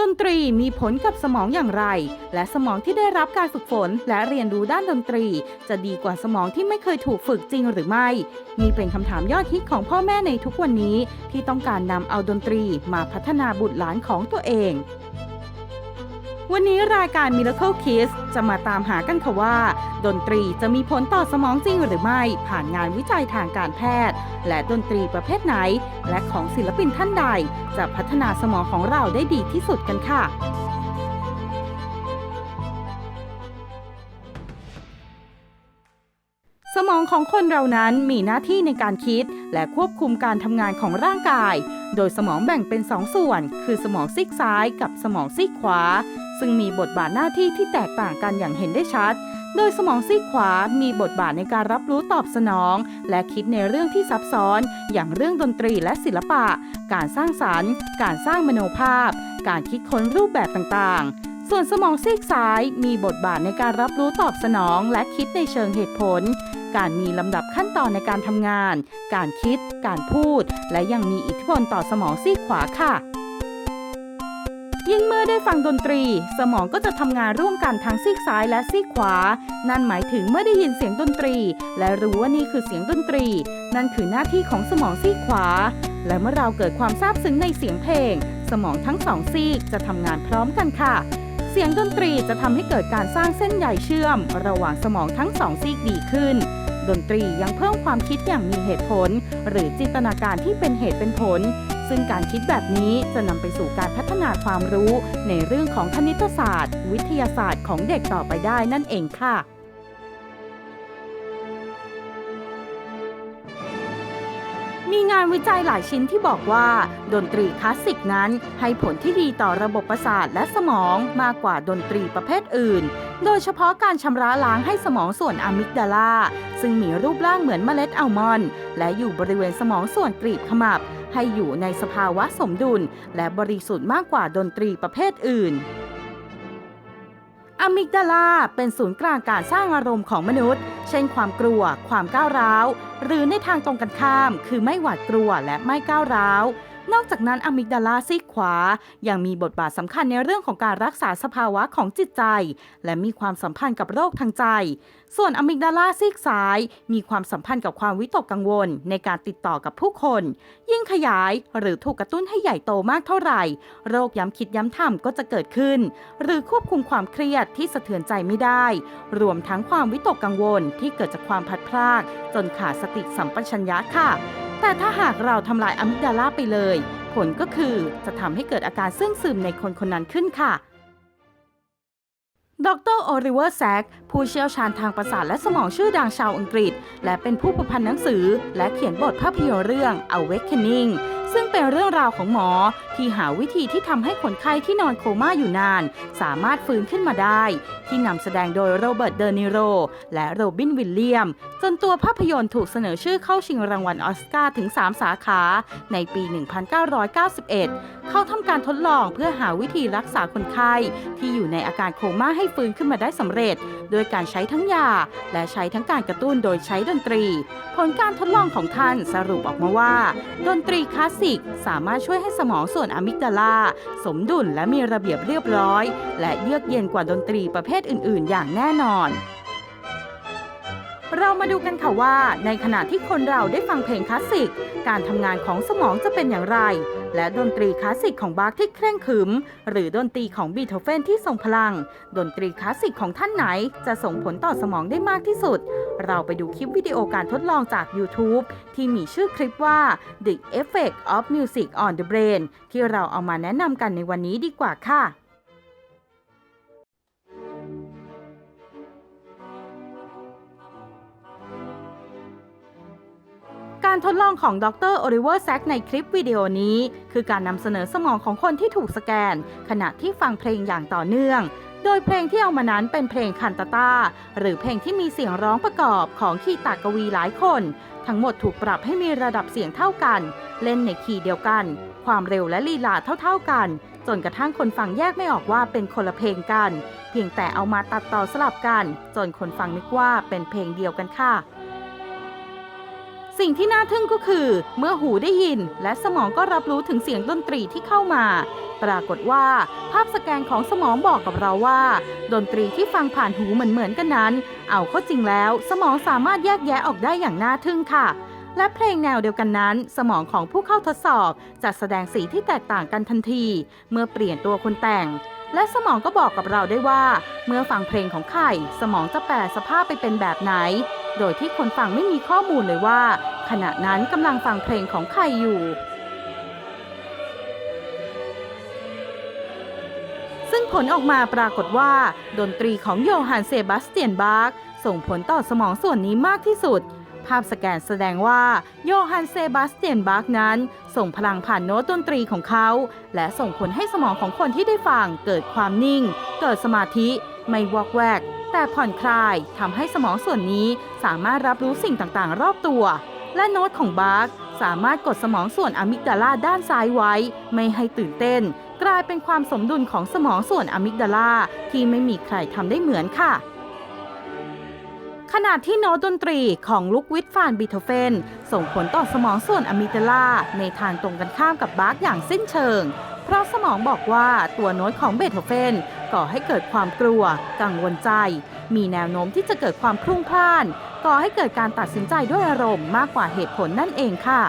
ดนตรีมีผลกับสมองอย่างไร และสมองที่ได้รับการฝึกฝน และเรียนรู้ด้านดนตรี จะดีกว่าสมองที่ไม่เคยถูกฝึกจริงหรือไม่ นี่เป็นคำถามยอดฮิตของพ่อแม่ในทุกวันนี้ ที่ต้องการนำเอาดนตรีมาพัฒนาบุตรหลานของตัวเอง วันนี้รายการ Miracle Kids จะมาตามหากันค่ะว่า ดนตรีจะมีผลต่อสมองจริงหรือไม่ ผ่านงานวิจัยทางการแพทย์ และดนตรีประเภทไหน และของศิลปินท่านใด จะพัฒนาสมองของเราได้ดีที่สุดกันค่ะสมองของคนเรานั้นมีหน้าที่ในการคิด และควบคุมการทำงานของร่างกาย โดยสมองแบ่งเป็นสองส่วน คือสมองซีกซ้ายกับสมองซีกขวา ซึ่งมีบทบาทหน้าที่ที่แตกต่างกันอย่างเห็นได้ชัด โดยสมองซีกขวามีบทบาทในการรับรู้ตอบสนอง และคิดในเรื่องที่ซับซ้อน อย่างเรื่องดนตรีและศิลปะ การสร้างสารรค์ การสร้างมโนภาพ การคิดค้นรูปแบบต่างๆส่วนสมองซีกซ้ายมีบทบาทในการรับรู้ตอบสนองและคิดในเชิงเหตุผล การมีลำดับขั้นตอนในการทำงาน การคิด การพูด และยังมีอิทธิพลต่อสมองซีกขวาค่ะ ยิ่งเมื่อได้ฟังดนตรี สมองก็จะทำงานร่วมกันทั้งซีกซ้ายและซีกขวา นั่นหมายถึงเมื่อได้ยินเสียงดนตรี และรู้ว่านี่คือเสียงดนตรี นั่นคือหน้าที่ของสมองซีกขวา และเมื่อเราเกิดความซาบซึ้งในเสียงเพลง สมองทั้งสองซีกจะทำงานพร้อมกันค่ะ เสียงดนตรีจะทำให้เกิดการสร้างเส้นใยเชื่อม ระหว่างสมองทั้งสองซีกดีขึ้น ดนตรียังเพิ่มความคิดอย่างมีเหตุผล หรือจินตนาการที่เป็นเหตุเป็นผล ซึ่งการคิดแบบนี้จะนำไปสู่การพัฒนาความรู้ ในเรื่องของคณิตศาสตร์ วิทยาศาสตร์ของเด็กต่อไปได้นั่นเองค่ะ มีงานวิจัยหลายชิ้นที่บอกว่า ดนตรีคลาสสิกนั้น ให้ผลที่ดีต่อระบบประสาทและสมองมากกว่าดนตรีประเภทอื่น โดยเฉพาะการชำระล้างให้สมองส่วนอะมิกดาลา ซึ่งมีรูปร่างเหมือนเมล็ดอัลมอนด์และอยู่บริเวณสมองส่วนกรีบขมับ ให้อยู่ในสภาวะสมดุล และบริสุทธิ์มากกว่าดนตรีประเภทอื่นอะมิกดาลาเป็นศูนย์กลางการสร้างอารมณ์ของมนุษย์ เช่นความกลัว ความก้าวร้าว หรือในทางตรงกันข้าม คือไม่หวาดกลัวและไม่ก้าวร้าว นอกจากนั้นอะมิกดาลาซีกขวา ยังมีบทบาทสำคัญในเรื่องของการรักษาสภาวะของจิตใจ และมีความสัมพันธ์กับโรคทางใจ ส่วนอะมิกดาลาซีกซ้าย มีความสัมพันธ์กับความวิตกกังวล ในการติดต่อกับผู้คน ยิ่งขยายหรือถูกกระตุ้นให้ใหญ่โตมากเท่าไหร่ โรคย้ำคิดย้ำทำก็จะเกิดขึ้น หรือควบคุมความเครียดที่สะเทือนใจไม่ได้ รวมทั้งความวิตกกังวลที่เกิดจากความพัดพราก จนขาดสติสัมปชัญญะค่ะ แต่ถ้าหากเราทำลายอะมิกดาลาไปเลย ผลก็คือจะทำให้เกิดอาการซึ่งซึมในคนคนนั้นขึ้นค่ะ ดรโอริเวอร์แซกผู้เชี่ยวชาญทางประสาทและสมองชื่อดังชาวอังกฤษ และเป็นผู้ประพันธ์หนังสือ และเขียนบทภาพยนตร์เรื่อง Awakening ซึ่งเป็นเรื่องราวของหมอที่หาวิธีที่ทำให้คนไข้ที่นอนโคม่าอยู่นาน สามารถฟื้นขึ้นมาได้ ที่นำแสดงโดยโรเบิร์ตเดนิโร และโรบินวิลเลียม จนตัวภาพยนตร์ถูกเสนอชื่อเข้าชิงรางวัลออสการ์ถึง 3 สาขา ในปี 1991 เข้าทำการทดลองเพื่อหาวิธีรักษาคนไข้ ที่อยู่ในอาการโคม่าให้ฟื้นขึ้นมาได้สำเร็จ โดยการใช้ทั้งยา และใช้ทั้งการกระตุ้นโดยใช้ดนตรี ผลการทดลองของท่านสรุปออกมาว่า ดนตรีคลาสสิก สามารถช่วยให้สมองส่วนอะมิกดาลาสมดุลและมีระเบียบเรียบร้อย และเยือกเย็นกว่าดนตรีประเภทอื่น ๆ อย่างแน่นอน เรามาดูกันค่ะว่า ในขณะที่คนเราได้ฟังเพลงคลาสสิก การทำงานของสมองจะเป็นอย่างไร และดนตรีคลาสสิกของบาร์ที่เคร่งขรึม หรือดนตรีของบีโธเฟนที่ทรงพลัง ดนตรีคลาสสิกของท่านไหน จะส่งผลต่อสมองได้มากที่สุด เราไปดูคลิปวิดีโอการทดลองจาก YouTube ที่มีชื่อคลิปว่า The Effect of Music on the Brain ที่เราเอามาแนะนำกันในวันนี้ดีกว่าค่ะ การทดลองของดรโอลิเวอร์แซกในคลิปวิดีโอนี้ คือการนำเสนอสมองของคนที่ถูกสแกน ขณะที่ฟังเพลงอย่างต่อเนื่อง โดยเพลงที่เอามานั้นเป็นเพลงคันตาตาหรือเพลงที่มีเสียงร้องประกอบของคีตากวีหลายคน ทั้งหมดถูกปรับให้มีระดับเสียงเท่ากัน เล่นในคีย์เดียวกัน ความเร็วและลีลาเท่า ๆกัน จนกระทั่งคนฟังแยกไม่ออกว่าเป็นคนละเพลงกัน เพียงแต่เอามาตัดต่อสลับกัน จนคนฟังนึกว่าเป็นเพลงเดียวกันค่ะ สิ่งที่น่าทึ่งก็คือ เมื่อหูได้ยินและสมองก็รับรู้ถึงเสียงดนตรีที่เข้ามา ปรากฏว่าภาพสแกนของสมองบอกกับเราว่า ดนตรีที่ฟังผ่านหูเหมือนเหมือนๆกันนั้น เอาเข้าจริงแล้วสมองสามารถแยกแยะออกได้อย่างน่าทึ่งค่ะ และเพลงแนวเดียวกันนั้น สมองของผู้เข้าทดสอบจะแสดงสีที่แตกต่างกันทันที เมื่อเปลี่ยนตัวคนแต่งและสมองก็บอกกับเราได้ว่า เมื่อฟังเพลงของไข่ สมองจะแปลสภาพไปเป็นแบบไหน โดยที่คนฟังไม่มีข้อมูลเลยว่า ขณะนั้นกำลังฟังเพลงของใครอยู่ ซึ่งผลออกมาปรากฏว่า ดนตรีของโยฮันเซบาสเตียนบาร์กส่งผลต่อสมองส่วนนี้มากที่สุด ภาพสแกนแสดงว่าโยฮันเซบาสเตียนบาร์กนั้น ส่งพลังผ่านโน้ตดนตรีของเขา และส่งผลให้สมองของคนที่ได้ฟังเกิดความนิ่ง เกิดสมาธิ ไม่วอกแวก แต่ผ่อนคลายทำให้สมองส่วนนี้สามารถรับรู้สิ่งต่างๆ รอบตัว และโน้ตของบาร์กสามารถกดสมองส่วนอะมิกดาลาด้านซ้ายไว้ ไม่ให้ตื่นเต้น กลายเป็นความสมดุลของสมองส่วนอะมิกดาลาที่ไม่มีใครทำได้เหมือนค่ะ ขณะที่โน้ตดนตรีของลุกวิทฟานบีโธเฟน ส่งผลต่อสมองส่วนอะมิกดาลาในทางตรงกันข้ามกับบาร์กอย่างสิ้นเชิง เพราะสมองบอกว่าตัวโน้ตของเบโธเฟนก่อให้เกิดความกลัว กังวลใจ มีแนวโน้มที่จะเกิดความพลุ่งพล่าน ก่อให้เกิดการตัดสินใจด้วยอารมณ์มากกว่าเหตุผลนั่นเองค่ะ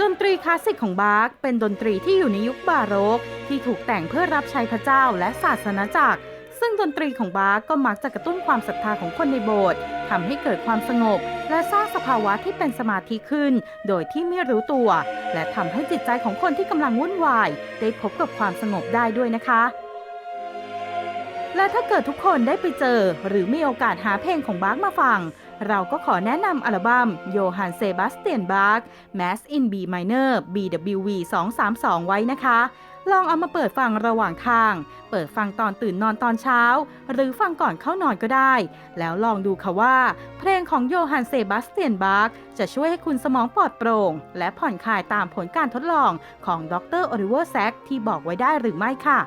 ดนตรีคลาสสิกของบาร์กเป็นดนตรีที่อยู่ในยุคบาโรก ที่ถูกแต่งเพื่อรับใช้พระเจ้าและศาสนาจักร ซึ่งดนตรีของบาร์กก็มักจะกระตุ้นความศรัทธาของคนในโบสถ์ทำให้เกิดความสงบ และสร้างสภาวะที่เป็นสมาธิขึ้น โดยที่ไม่รู้ตัว และทำให้จิตใจของคนที่กำลังวุ่นวาย ได้พบกับความสงบได้ด้วยนะคะและถ้าเกิดทุกคนได้ไปเจอ หรือมีโอกาสหาเพลงของบาร์กมาฟัง เราก็ขอแนะนำอัลบั้มโยฮันเซบาสเตียนบาร์ก Mass in B minor BWV 232 ไว้นะคะ ลองเอามาเปิดฟังระหว่างทาง เปิดฟังตอนตื่นนอนตอนเช้า หรือฟังก่อนเข้านอนก็ได้ แล้วลองดูค่ะว่า เพลงของโยฮันเซบาสเตียนบาร์กจะช่วยให้คุณสมองปลอดโปร่ง และผ่อนคลายตามผลการทดลองของดรโอลิเวอร์แซกที่บอกไว้ได้หรือไม่ค่ะ